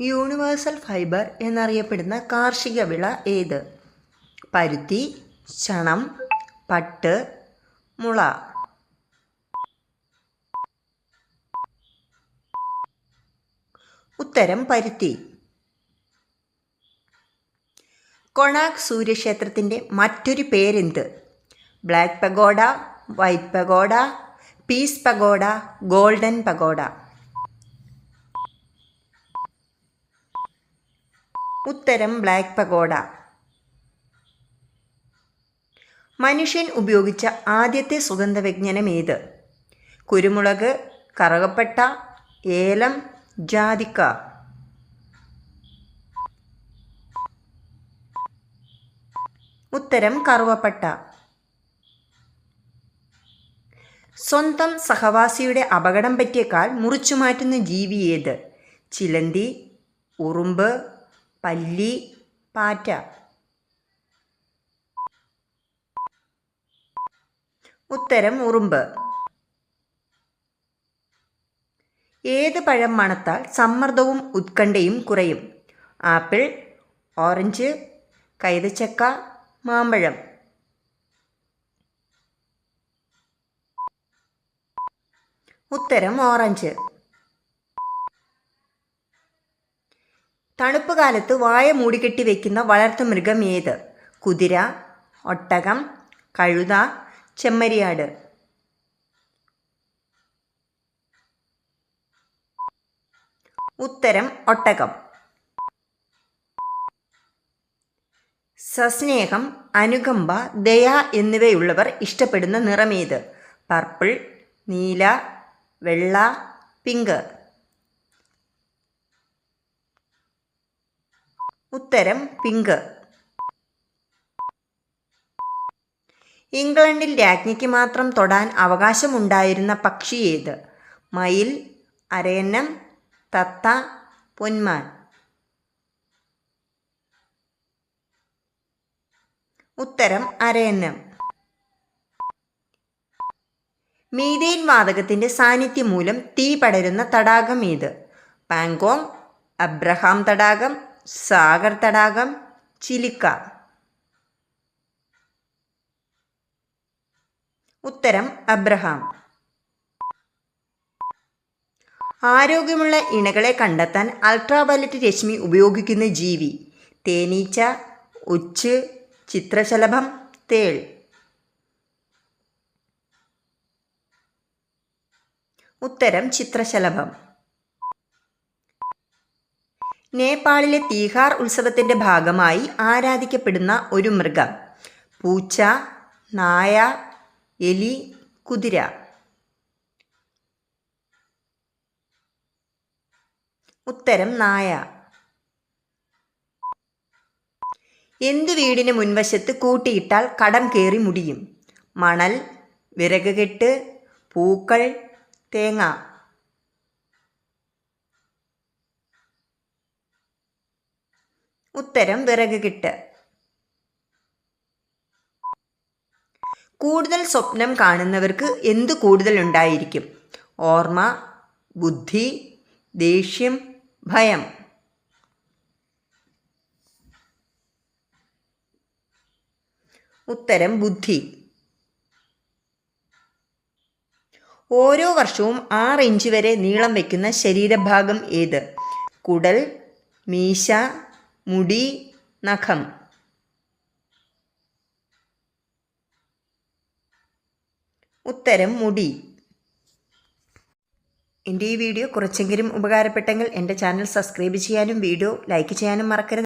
Universal fibre എന്നറിയപ്പെടുന്ന കാർഷിക വിള ഏത്? പരുത്തി ചണം പട്ട് മുള. ഉത്തരം പരുത്തി. കൊണാക് സൂര്യക്ഷേത്രത്തിന്റെ മറ്റൊരു പേരെന്ത്? Black pagoda white pagoda peace pagoda golden pagoda. ഉത്തരം ബ്ലാക്ക് പഗോഡ. മനുഷ്യൻ ഉപയോഗിച്ച ആദ്യത്തെ സുഗന്ധവ്യജ്ഞനം ഏത്? കുരുമുളക് കറകപ്പെട്ട ഏലം ജാതിക്ക. ഉത്തരം കറുവപ്പട്ട. സ്വന്തം സഹവാസിയുടെ അപകടം പറ്റിയേക്കാൾ മുറിച്ചു മാറ്റുന്ന ജീവി ഏത്? ചിലന്തി ഉറുമ്പ് പല്ലി പാറ്റ. ഉത്തരം ഉറുമ്പ്. ഏത് പഴം മണത്താൽ സമ്മർദ്ദവും ഉത്കണ്ഠയും കുറയും? ആപ്പിൾ ഓറഞ്ച് കൈതച്ചക്ക മാമ്പഴം. ഉത്തരം ഓറഞ്ച്. തണുപ്പ് കാലത്ത് വായ മൂടിക്കെട്ടി വയ്ക്കുന്ന വളർത്തു മൃഗം ഏത്? കുതിര ഒട്ടകം കഴുത ചെമ്മരിയാട്. ഉത്തരം ഒട്ടകം. സസ്നേഹം അനുകമ്പ ദയ എന്നിവയുള്ളവർ ഇഷ്ടപ്പെടുന്ന നിറമേത് പർപ്പിൾ നീല വെള്ള പിങ്ക്. ഉത്തരം പിങ്ക്. ഇംഗ്ലണ്ടിൽ രാജ്ഞിക്ക് മാത്രം തൊടാൻ അവകാശമുണ്ടായിരുന്ന പക്ഷി ഏത്? മയിൽ അരയന്നം തത്ത പൊന്മാൻ. ഉത്തരം അരയന്നം. മീതേൻ വാതകത്തിന്റെ സാന്നിധ്യം മൂലം തീ പടരുന്ന തടാകം ഏത്? പാങ്കോങ് അബ്രഹാം തടാകം സാഗർ തടാകം ചിലിക്ക. ഉത്തരം അബ്രഹാം. ആരോഗ്യമുള്ള ഇണകളെ കണ്ടെത്താൻ അൾട്രാവയലറ്റ് രശ്മി ഉപയോഗിക്കുന്ന ജീവി തേനീച്ച ഉച്ച് ചിത്രശലഭം തേൾ. ഉത്തരം ചിത്രശലഭം. നേപ്പാളിലെ തീഹാർ ഉത്സവത്തിന്റെ ഭാഗമായി ആരാധിക്കപ്പെടുന്ന ഒരു മൃഗം. പൂച്ച നായ എലി കുതിര. ഉത്തരം നായ. എന്ത് വീടിന് മുൻവശത്ത് കൂട്ടിയിട്ടാൽ കടം കയറി മുടിയും? മണൽ വിറക് കെട്ട് പൂക്കൾ തേങ്ങ. ഉത്തരം വിറക് കിട്ട്. കൂടുതൽ സ്വപ്നം കാണുന്നവർക്ക് എന്ത് കൂടുതൽ ഉണ്ടായിരിക്കും? ഓർമ്മ ബുദ്ധി ദേഷ്യം ഭയം. ഉത്തരം ബുദ്ധി. ഓരോ വർഷവും ആറ് ഇഞ്ച് വരെ നീളം വയ്ക്കുന്ന ശരീരഭാഗം ഏത്? കുടൽ മീശ മുടി നഖം. ഉത്തരം മുടി. എന്റെ ഈ വീഡിയോ കുറച്ചെങ്കിലും ഉപകാരപ്പെട്ടെങ്കിൽ എന്റെ ചാനൽ സബ്സ്ക്രൈബ് ചെയ്യാനും വീഡിയോ ലൈക്ക് ചെയ്യാനും മറക്കരുത്.